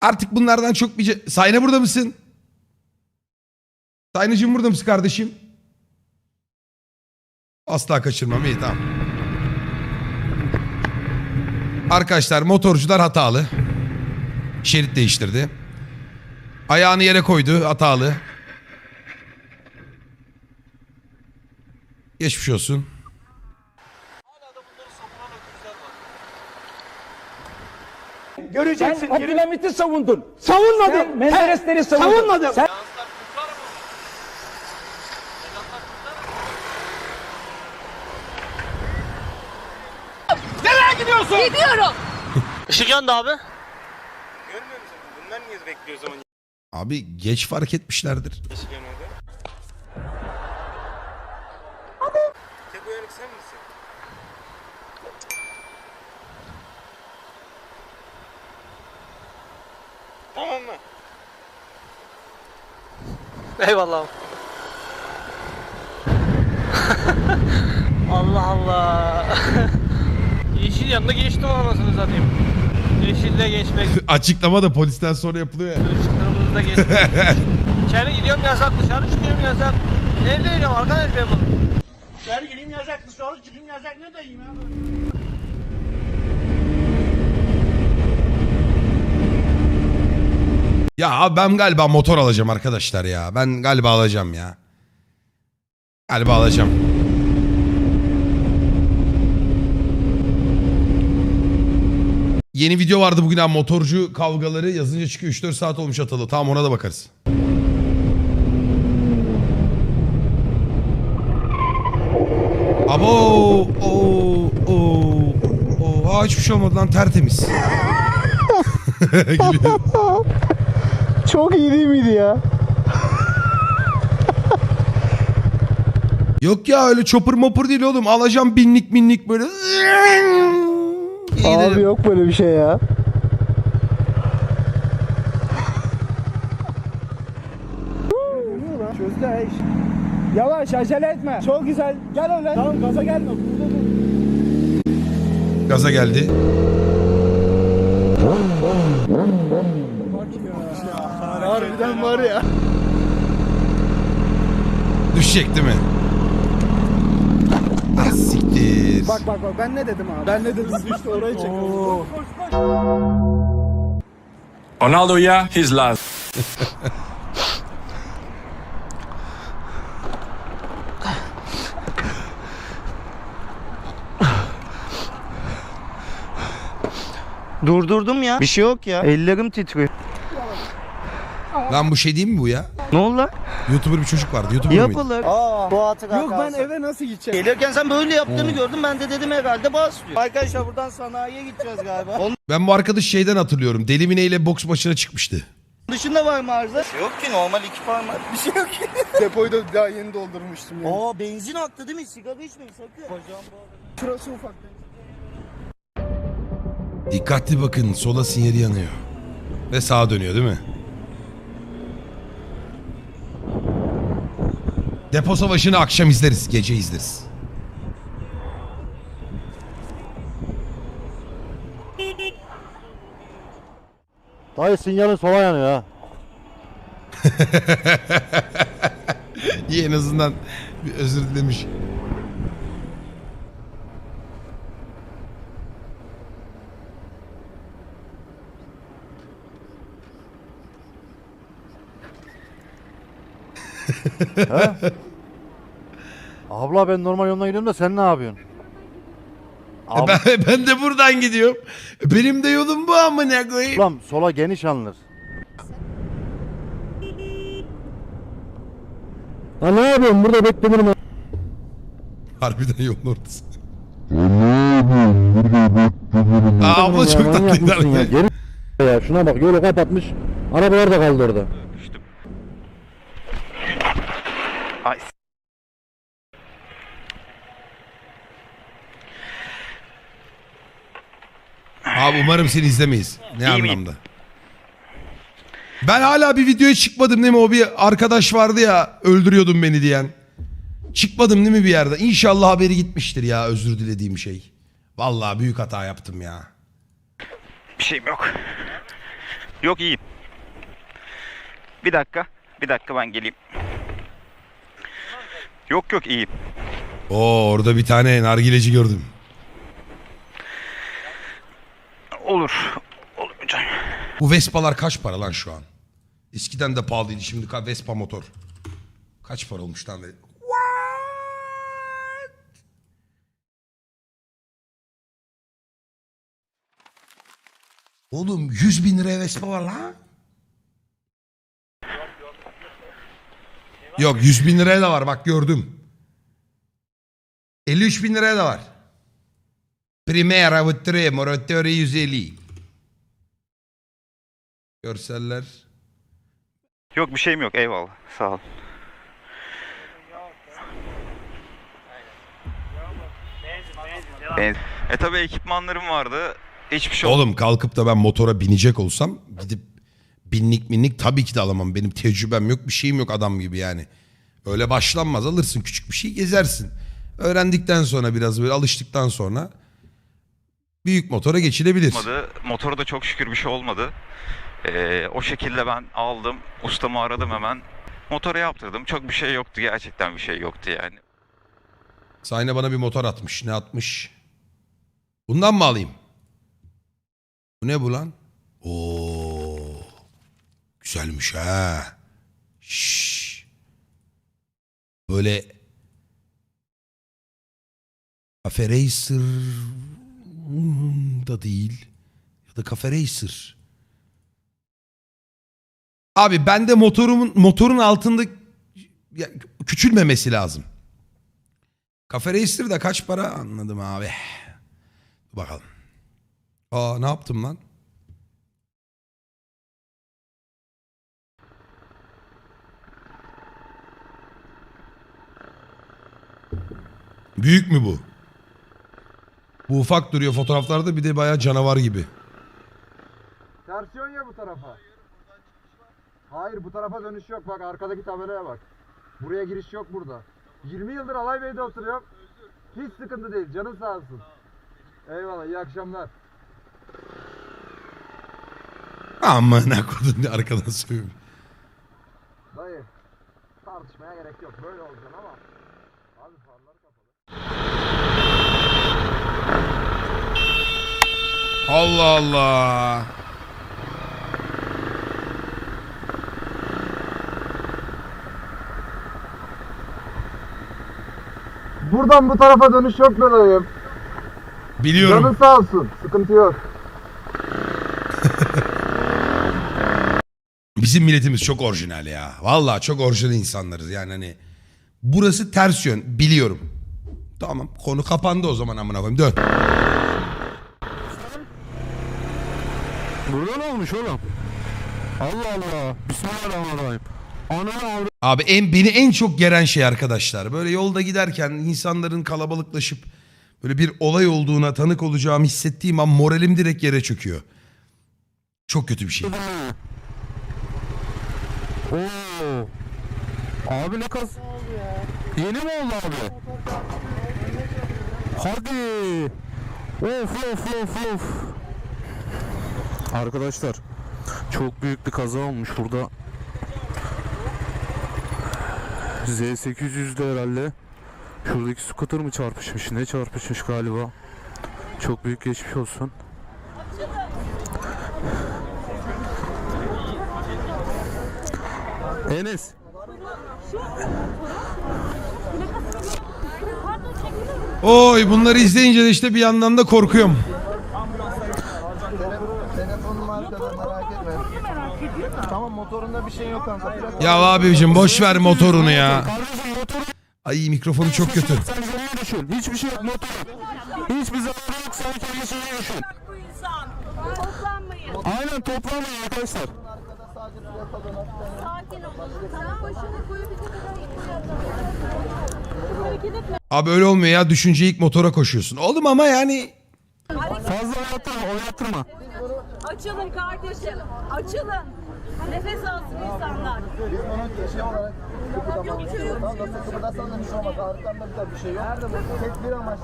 Artık bunlardan çok bir... Sayne burada mısın? Saynıcığım burada mısın kardeşim? Asla kaçırmam iyi tamam. Arkadaşlar motorcular hatalı. Şerit değiştirdi. Ayağını yere koydu hatalı. Geçmiş olsun. Göreceksin. Sen Abdülhamit'i savundun. Savunmadım. Sen Menderesleri savundun. Savunmadım. Sen Nereye gidiyorsun? Gidiyorum. Işık yandı abi. Görmüyor musun? Bunlar niye bekliyor o zaman Abi geç fark etmişlerdir. yeşil yanada? Tek uyanık sen misin? Eyvallah. Allah Allah. Yeşil yanında geçtim anasını satayım. Yeşilde geçmek, Açıklama da polisten sonra yapılıyor ya. kırmızıda geçmek. İçeri gidiyorum yasak, dışarı çıkıyorum yasak. Evde yiyeceğim arkadaş ben bunu. Dışarı gireyim yasak, dışarı çıkayım yasak ne diyeyim ya? Ya abi ben galiba motor alacağım arkadaşlar ya. Ben galiba alacağım ya. Galiba alacağım. Yeni video vardı bugün abi motorcu kavgaları yazınca çıkıyor 3-4 saat olmuş atalı. Tamam ona da bakarız. Abo o o o hiçbir şey olmadı lan tertemiz. çok iyi değil miydi ya? Yok ya öyle çopur mopur değil oğlum. Alacağım binlik binlik böyle. Abi yok böyle bir şey ya. Çözdü ha iş. Yavaş acele etme. Çok güzel. Gel öyle. Tamam gaza gelme. Burada dur. Gaza geldi. Harbiden var ya. Düşecek değil mi? Ah siktir. Bak bak bak ben ne dedim abi? Ben ne dedim? Düştü orayı çekiyoruz. Ronaldo yeah, he's last. Durdurdum ya. Bir şey yok ya. Ellerim titriyor. Lan bu şey değil mi bu ya? Ne oldu lan? Youtuber bir çocuk vardı. Youtuber mıydı? Yapılır. Aa, bu hatıra Yok ben eve nasıl gideceğim? Gelirken sen böyle yaptığını gördüm. Ben de dedim herhalde bas diyor. Arkadaşlar buradan sanayiye gideceğiz galiba. Onun Ben bu arkadaş şeyden hatırlıyorum. Deli Mine ile boks maçına çıkmıştı. dışında var mı arıza? Yok ki normal iki parmak. Bir şey yok ki. Depoyu da daha yeni doldurmuştum ya. Aa benzin aktı değil mi? Sigara içmeyin sakın. Bağlı. Şurası ufak. Dikkatli bakın sola sinyali yanıyor. Ve sağa dönüyor değil mi? Depo savaşını akşam izleriz. Gece izleriz. Dayı sinyalin sola yanıyor ha. İyi en azından bir özür dilemiş. Abla ben normal yoldan gidiyorum da sen ne yapıyorsun? Ab- Ben, ben de buradan gidiyorum. Benim de yolum bu amına koyayım. Ablam sola geniş alınır. Ha ne yapıyorsun burada bekledim. Harbiden yolun ortası. Aa, abla çok tatlıydı. harbiden. Geri ya şuna bak yolu kapatmış. Arabalar da kaldı orada. Abi umarım seni izlemeyiz. Ne anlamda? Ben hala bir videoya çıkmadım değil mi? O bir arkadaş vardı ya öldürüyordun beni diyen. Çıkmadım değil mi bir yerde? İnşallah haberi gitmiştir ya özür dilediğim şey. Vallahi büyük hata yaptım ya. Bir şeyim yok. Yok iyiyim. Bir dakika. Bir dakika ben geleyim. Yok yok iyiyim. Oo orada bir tane nargileci gördüm. Olur. Olur hocam. Bu Vespa'lar kaç para lan şu an? Eskiden de pahalıydı şimdi Vespa motor. Kaç para olmuş lan? What? Oğlum 100 bin liraya Vespa var lan. Yok 100 bin liraya da var bak gördüm. 53 bin liraya da var. Primera Vittre Moratori 150. Görseller. Yok bir şeyim yok. Eyvallah. Sağ ol. Ben... E tabi ekipmanlarım vardı. Hiçbir şey Oğlum kalkıp da ben motora binecek olsam gidip binlik minlik tabii ki de alamam. Benim tecrübem yok bir şeyim yok adam gibi yani. Öyle başlanmaz alırsın küçük bir şey gezersin. Öğrendikten sonra biraz böyle alıştıktan sonra büyük motora geçilebilir. olmadı. Motoru da çok şükür bir şey olmadı. Ee, o şekilde ben aldım. Ustamı aradım hemen. Motoru yaptırdım. Çok bir şey yoktu. Gerçekten bir şey yoktu yani. Sayne bana bir motor atmış. Ne atmış? Bundan mı alayım? Bu ne bu lan? Oo. Güzelmiş ha. Şşş. Böyle Cafe Racer da değil. Ya da Cafe Racer. Abi bende motorumun motorun altında ya, küçülmemesi lazım. Cafe Racer da kaç para anladım abi. Bakalım. Aa ne yaptım lan? Büyük mü bu? Bu ufak duruyor fotoğraflarda bir de bayağı canavar gibi. Tersiyon ya bu tarafa. Hayır bu tarafa dönüş yok bak arkadaki tabelaya bak. Buraya giriş yok burada. 20 yıldır Alay Bey'de oturuyorum. Hiç sıkıntı değil canın sağ olsun. Eyvallah iyi akşamlar. Amına kodum diye arkadan söylüyorum. Dayı tartışmaya gerek yok böyle olacaksın ama. Allah Allah. Buradan bu tarafa dönüş yok be dayım. Biliyorum. Canın sağ olsun sıkıntı yok. Bizim milletimiz çok orijinal ya. Vallahi çok orijinal insanlarız yani hani. Burası ters yön biliyorum. Tamam konu kapandı o zaman amına koyayım dön. Burada ne olmuş oğlum? Allah Allah. Bismillahirrahmanirrahim. Avra... Abi en beni en çok geren şey arkadaşlar. Böyle yolda giderken insanların kalabalıklaşıp böyle bir olay olduğuna tanık olacağımı hissettiğim an moralim direkt yere çöküyor. Çok kötü bir şey. Oo. Abi ne kaz... Yeni mi oldu abi? Hadi. Of of of of. Arkadaşlar çok büyük bir kaza olmuş burada. Z800'de herhalde. Şuradaki scooter mı çarpışmış? Ne çarpışmış galiba? Çok büyük geçmiş olsun. Enes. Oy bunları izleyince de işte bir yandan da korkuyorum. Telefonum arkada merak etme. Tamam motorunda bir şey yok kanka. Ya abicim boş ver motorunu ya. Ay mikrofonu çok kötü. Sen şeyi düşün. Hiçbir şey yok motor. Hiçbir zararı yok. Sen kendi şeyi düşün. bu insan. Toplanmayın. Aynen toplanmayın arkadaşlar. Abi öyle olmuyor ya düşünce ilk motora koşuyorsun. Oğlum ama yani Fazla oynattırma, oynattırma. Açılın kardeşim. Açılın. Nefes alsın insanlar. Biz bunu şey olarak çocuk. Tamam nasıl kıpırdarsan da bir şey olmaz. Arkamda bir şey yok. Tek bir amaç.